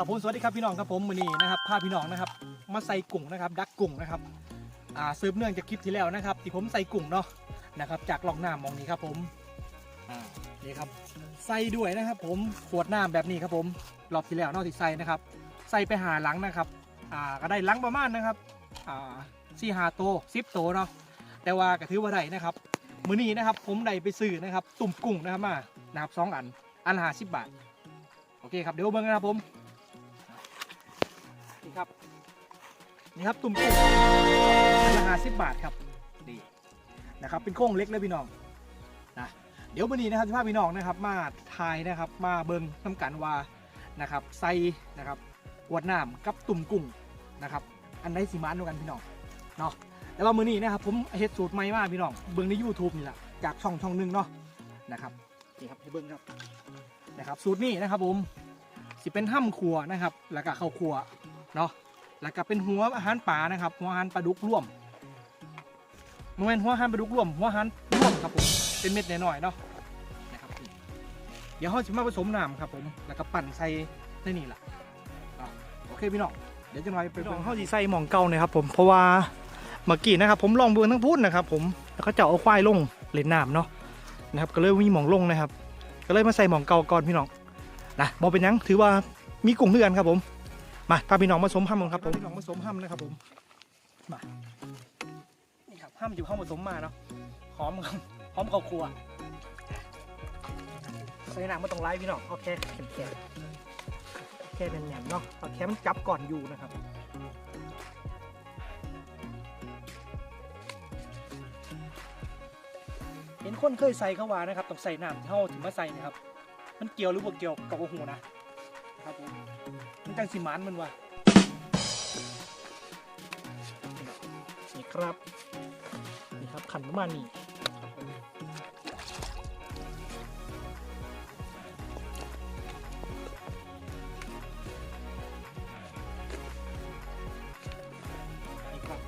ครับผมสวัสดีครับพี่น้องครับผมมือนี้นะครับพาพี่น้องนะครับ มาใส่กุ้งนะครับ ดักกุ้งนะครับอ่าสืบเนื่องจากคลิปที่แล้วนะครับ ที่ผมใส่กุ้งเนาะนะครับจากลองน้ำมองนี้ครับผมอ่านี่ครับใส่ด้วยนะครับ ผมขวดน้ำแบบนี้ครับผมรอบที่แล้วเนอกที่ใส่นะครับใส่ไปหาหลังนะครับอ่าก็ได้หลังประมาณนะครับอ่าสี่หาโตสิบโตเนาะแต่ว่าก็ถือว่าได้นะครับมือนี้นะครับ ผมได้ไปซื้อนะครับ ตุ่มกุ้งนะครับมานะครับสองอันอันหาสิบบาทโอเคครับเดี๋ยวเบิ่งนะครับผม นี่ครับตุ่มกุ้งราคาสิบบาทครับนี่นะครับเป็นโค้งเล็กเลยพี่น้องนะเดี๋ยววันนี้นะครับที่พาพี่น้องนะครับ มาทายนะครับมาเบิ้งน้ำกันว่านะครับใส่นะครับขวดน้ำกับตุ่มกุ้งนะครับ อันไหนสีมันด้วยกันพี่น้องเนาะแต่ว่ามื้อนี้นะครับผมเฮ็ดสูตรใหม่มากพี่น้องเบิ้งใน YouTube นี่แหละจากช่องช่องหนึงเนาะนะครับนี่ครับให้เบิ้งครับนะครับ สูตรนี้นะครับผมสิเป็นห้ำครัวนะครับ แล้วก็ข้าวครัวเนาะ แล้วก็เป็นหัวอาหารป่านะครับ หัวอาหารปลาดุกร่วมมันเป็นหัวอาหารปลาดุกร่วม หัวอาหารร่วมครับผมเป็นเม็ดน้อยๆเนาะนะครับเดี๋ยวเขาจะมาผสมน้ำครับผมแล้วก็ปั่นใส่ในนี่แหละเนาะโอเคพี่น้องเดี๋ยวจะน้อยไปน้องเขาจีใส่หมองเก่านะครับผมเพราะว่าเมื่อกี้นะครับผมลองเบืองทั้งพูดนะครับผมแล้วก็จะเอาควายลงเล่นน้ำเนาะนะครับก็เลยมีหมองลงนะครับ ก็เลยมาใส่หมองเก่าก่อนพี่น้องนะบอเป็นยังถือว่ามีกุ้งเพื่อนครับผม มาพาพี่น้องมาสมห้ำกันครับผมพี่น้องมาสมห้ำนะครับผมมานี่ครับห้ำอยู่ห้องผสมมาเนาะหอมครับหอมข้าวครัวใส่หนังมาตรงไล่พี่น้องเอาแค่แข็งแข็งแค่เป็นแหนมๆเนาะเอาแค่มันจับก่อนอยู่นะครับเห็นคนเคยใส่เข้าวานะครับต้องใส่น้ำเท่าถึงมาใส่นะครับ มันเกี่ยวหรือบ่เกี่ยวกับหัวนะนะครับผม จังสีมันมันวะนี่ครับ นี่ครับขันประมาณนี้นี่ครับ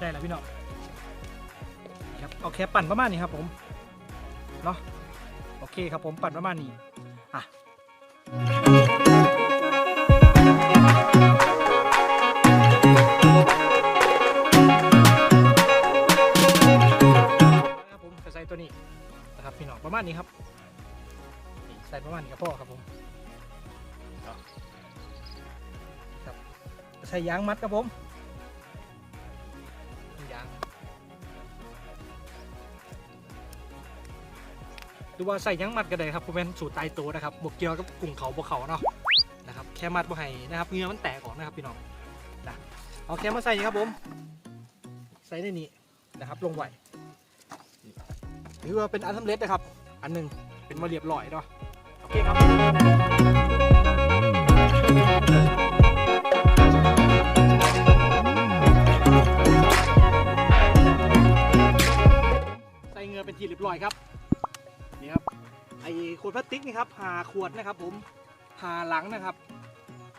ได้แล้วพี่น้องครับเอาแค่ปั่นประมาณนี้ครับผม เนาะโอเคครับผมปั่นประมาณนี้ อะ พี่น้องประมาณนี้ครับนี่ใส่ประมาณนี้ครับพ่อครับผมเนาะครับใส่ยางมัดครับผมยางดูว่าใส่ยางมัดก็ได้ครับผมเป็นสูตรตายตัวนะครับบวกเกี่ยวกับกลุ่มเขาบวกเขาเนาะนะครับแค่มัดบ่ให้นะครับเหงือมันแตกออกนะครับพี่น้องนะเอาแค่มาใส่ครับผม ใส่ในนี้นะครับลงไว้ ถือว่าเป็นอันสำเร็จนะครับ อันหนึ่งเป็นมาเรียบร้อยเนาะโอเคครับใส่เงือเป็นทีเรียบร้อยครับนี่ครับไอ้ขวดพลาสติกนี่ครับหาขวดนะครับ ผมหาหลังนะครับ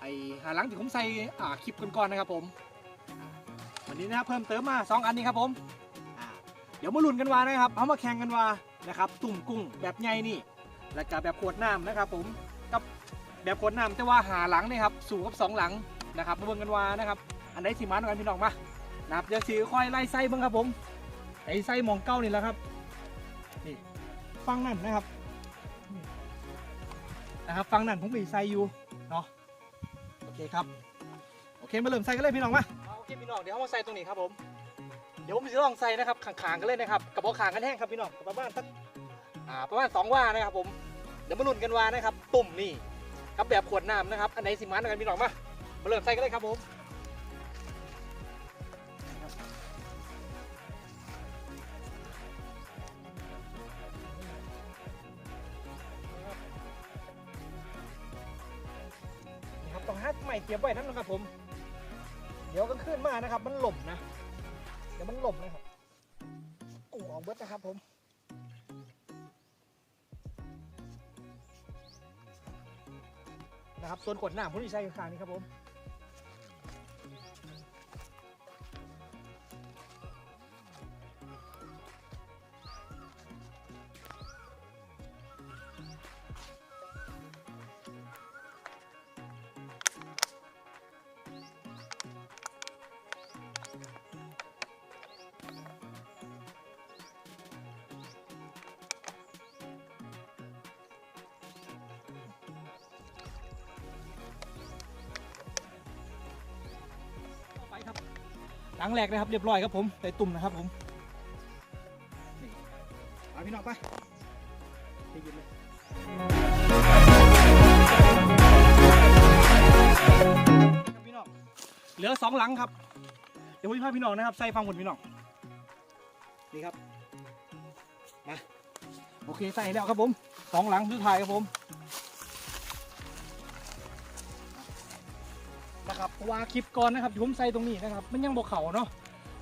ไอ้หาหลังที่ผมใส่อ่าคลิปก่อนๆนะครับ ผมวันนี้นะครับเพิ่มเติมมาสองอันนี้ครับผม เดี๋ยวมาลุ้นกันว่านะครับเอามาแข่งกันว่านะครับตุ่มกุ้งแบบใหญ่นี่แล้วก็แบบขวดน้ำนะครับ ผมกับแบบขวดน้ำแต่ว่าหาหลังนี่ครับสู่กับสองหลังนะครับมาเบิ่งกันว่านะครับอันไหนสีมันกันพี่น้องมานะครับเดี๋ยวสีค่อยไล่ไส้บ้างครับผมไอ้ไส้หมองเก้านี่แหละครับนี่ฟังนั่นนะครับนะครับฟังนั่นผมมีไส้อยู่เนาะโอเคครับโอเคมาเริ่มใส่กันเลยพี่น้องมาโอเคพี่น้องเดี๋ยวเอามาใส่ตรงนี้ครับผม เดี๋ยวผมจะลองใส่นะครับขางๆกันเลยนะครับกับอาขางกันแห้งครับพี่น้องประมาณสักอ่าประมาณสองว่านะครับผมเดี๋ยวมาลุ้นกันว่านะครับตุ่มนี่กับแบบขวดน้ำนะครับอันไหนสิมันกันพี่น้องมามาเริ่มใส่กันเลยครับผมนี่ครับต้องหาใหม่เตรียมไว้นั่นนะครับผม เดี๋ยวกันขึ้นมานะครับ มันหล่มนะ เดี๋ยวมันหล่มนะครับกุ้งออกเบิดนะครับผมนะครับส่วนขวดน้าผมที่ใช้ข้างนี้ครับผม งแรกนะครับเรียบร้อยครับผมใส่ตุ่มนะครับผมนี่ไปพี่น้องไปไปหยิบเลยครับพี่น้องเหลือสองหลังครับ เดี๋ยวผมจะพาพี่น้องนะครับ ใส่ฟังบนพี่น้องนี่ครับมาโอเคใส่แล้วครับผมสองหลังสุดท้ายครับผม เพราะว่าคลิปก่อนนะครับที่ผมใส่ตรงนี้นะครับ มันยังบอกเข่าเนาะ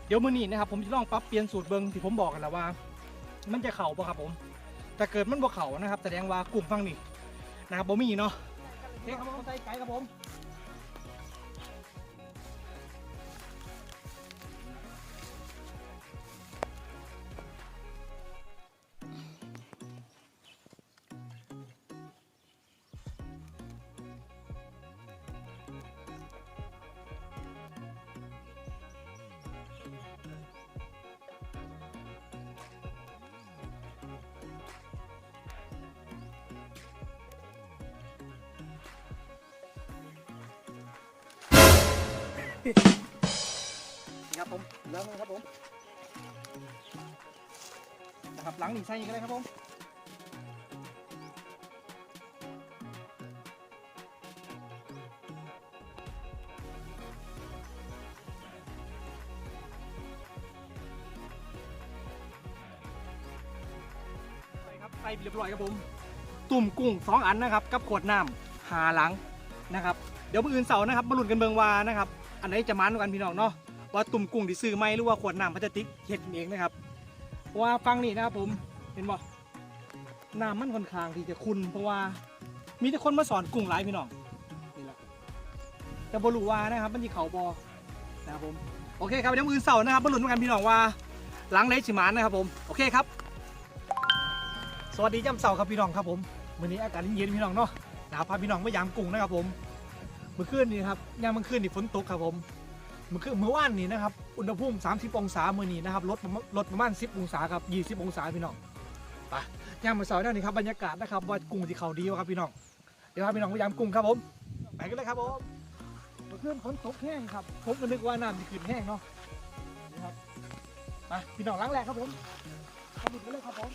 เดี๋ยวมื้อนี้นะครับผมจะลองปรับเปลี่ยนสูตรเบิงที่ผมบอกกันแล้วว่า มันจะเข่าปะครับผมแต่เกิดมันบอกเข่านะครับแสดงว่ากลุ่มฟังนี่นะครับบ่มีเนาะโอเคครับผมใส่ไก่ครับผม นี่ครับผมเริ่มเลยครับผมนะครับหลังหนีใส่อีกเลยครับผมใส่ครับใส่เรียบร้อยครับผม ตุ่มกุ้งสองอันนะครับ กับขวดน้ำหาหลังนะครับ เดี๋ยวมื่ออื่นเสาร์นะครับมาลุ้นกันเบิงวานะครับ อันไหนจะมันกว่ากันพี่น้องเนาะว่าตุ่มกุ้งที่ซื้อไหมหรือว่าขวดน้ำพลาสติกเห็ดเองนะครับเพราะว่าฟังนี่นะครับผมเห็นบ่น้ำมันค่อนข้างที่จะคุณเพราะว่ามีแต่คนมาสอนกุ้งหลายพี่น้องนี่แหละแต่บรูวานะครับมันที่เขาบอนะครับผมโอเคครับเดี๋ยวมื่ออื่นเสาร์นะครับมาลุ้นกันพี่น้องว่าหลังไหนสิมันนะครับผมโอเคครับ สวัสดีจำเสาร์ครับพี่น้องครับผมวันนี้อากาศเย็นๆพี่น้องเนาะนะครับพาพี่น้องมายามกุ้งนะครับผม เมื่อคืนนี้ครับยามเมื่อคืนนี่ฝนตกครับผมเมื่อคืนเมื่อวานนี้นะครับอุณหภูมิ 30 องศาเมื่อนี้นะครับลดประมาณลดประมาณ 10 องศาครับ 20 องศาพี่น้องไปยามเมื่อเสาร์นี่ครับบรรยากาศนะครับว่ากุ้งที่เขาดีวะครับพี่น้องเดี๋ยวพาพี่น้องไปยามกุ้งครับผมไปกันเลยครับผมเมื่อคืนฝนตกแห้งครับผมก็นึกว่าน้ำจะขึ้นแห้งเนาะนี่ครับไปพี่น้องล้างแรกครับผมเข้าดูกันเลยครับผม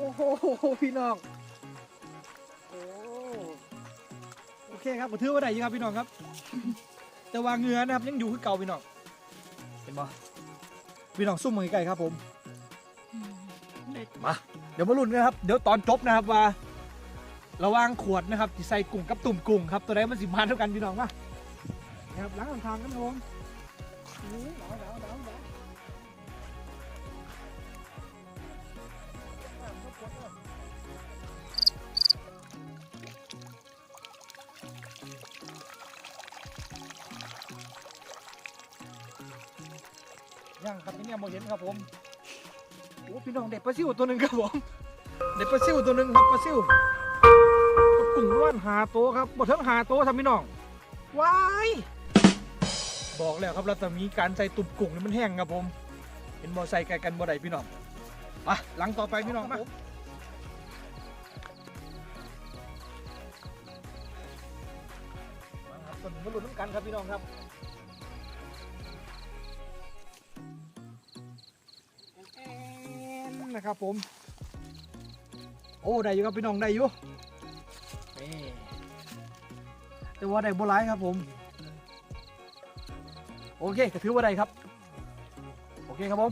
อ้โหพี่น้องโอ้โอเคครับผมถือว่าได้อยังครับพี่น้องครับ แต่ว่าเหงือนะครับยังอยู่คือเก่าพี่น้องเห็นปะพี่น้องซุ่มมือไก่ครับผมมาเดี๋ยวมาลุ้นกันครับเดี๋ยวตอนจบนะครับว่า ระหว่างขวดนะครับที่ใส่กุ้งกับตุ่มกุ้งครับตัวไหนมันสิมาเท่ากันพี่น้องมานะครับล้างทางกันครับผมโอ้ยหนาวหนาวหนาว หนาวยังครับนี่เนี่ยโมเห็นครับผมโอ้พี่น้องเด็ดปลาซิวตัวหนึ่งครับผมเด็ดปลาซิวตัวหนึ่งครับปลาซิวกุ้งล้วนหาโตครับบ่เทิงหาโตวทำพี่น้องว้ายบอกแล้วครับเราจะมีการใส่ตุ่มกุ้งนี่มันแห้งครับผมเห็นบ่ใส่ไก่กันบ่ได้พี่น้องอะหลังต่อไปพี่น้องมามาครับตัวหนึ่งมาลุ้นน้ำกันครับพี่น้องครับ นะครับผม โอ้ได้อยู่ครับพี่น้องได้อยู่แต่ว่าได้โบราณครับผม โอเคก็ถือว่าได้ครับ โอเคครับผม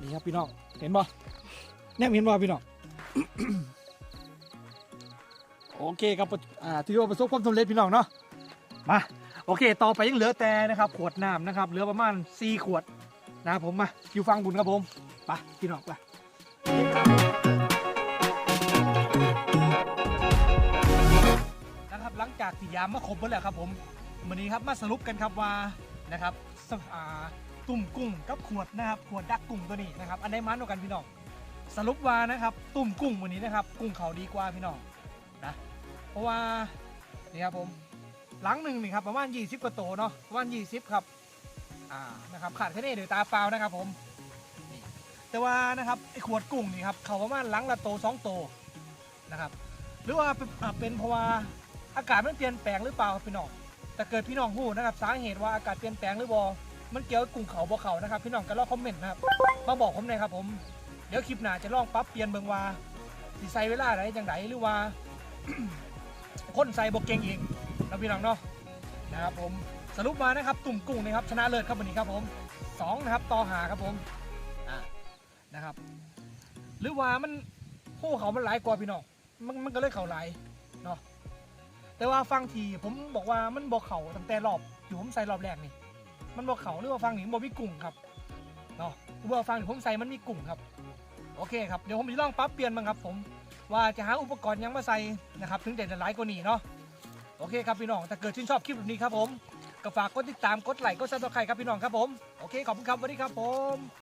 นี่ครับพี่น้อง เห็นบ่แนมเห็นบ่พี่น้อง โอเคครับถือว่าประสบความสำเร็จพี่น้องเนาะ มา โอเค ต่อไปยังเหลือแต่นะครับ ขวดน้ำนะครับ เหลือประมาณ4ขวดนะครับผมมาอยู่ฟังบุญครับผม ไปพี่น้องไป นะครับหลังจากที่ยามมาครบหมดแล้วครับผมวันนี้ครับมาสรุปกันครับว่านะครับสอ่าตุ่มกุ้งกับขวดนะครับขวดดักกุ้งตัวนี้นะครับอันไหนมันกว่ากันพี่น้องสรุปว่านะครับตุ่มกุ้งวันนี้นะครับ กุ้งเขาดีกว่าพี่น้องนะเพราะว่านี่ครับผมหลังหนึ่งนี่ครับประมาณ 20กว่าโตเนาะประมาณ 20 ครับอ่านะครับขาดแค่นี้เดี๋ยวตาเปล่านะครับผม แต่ว่านะครับไอ้ขวดกุ้งนี่ครับเขาประมาณหลังละโตสองโตนะครับหรือว่าเป็นเพราะว่าอากาศมันเปลี่ยนแปลงหรือเปล่าพี่น้องแต่เกิดพี่น้องหูนะครับสาเหตุว่าอากาศเปลี่ยนแปลงหรือบอมันเกี่ยวกับกลุ่มเขาบ่เขานะครับ พี่น้องก็ลองคอมเมนต์นะครับมาบอกผมหน่อยครับผมเดี๋ยวคลิปหน้าจะลองปรับเปลี่ยนเบิงว่าสิใส่เวลาไหนจังไดหรือว่าคนใส่บกเก่งเองนะพี่น้องเนาะนะครับผมสรุปมานะครับตุ่มกุ้งนะครับชนะเลิศครับวันนี้ครับผมสองนะครับต่อหาครับผม นะครับ หรือว่ามันผู้เขามันหลายกว่าพี่น้องมันมันก็เลยเขาหลายเนาะแต่ว่าฟังทีผมบอกว่ามันบอกเขาตั้งแต่รอบอยู่ผมใส่รอบแรกนี่ มันบอกเขาหรือว่าฟังนี่มันบอกมีกุ้งครับเนาะหรือว่าฟังที่ผมใส่มันมีกุ้งครับ โอเคครับเดี๋ยวผมจะลองปรับเปลี่ยนบ้างครับ ผมว่าจะหาอุปกรณ์ยังมาใส่นะครับถึงจะหลายกว่านี้เนาะโอเคครับพี่น้องถ้าเกิดชื่นชอบคลิปแบบนี้ครับผมก็ฝากกดติดตามกดไลค์กดซับสไครต์ครับพี่น้องครับผม โอเค ขอบคุณครับสวัสดีครับผม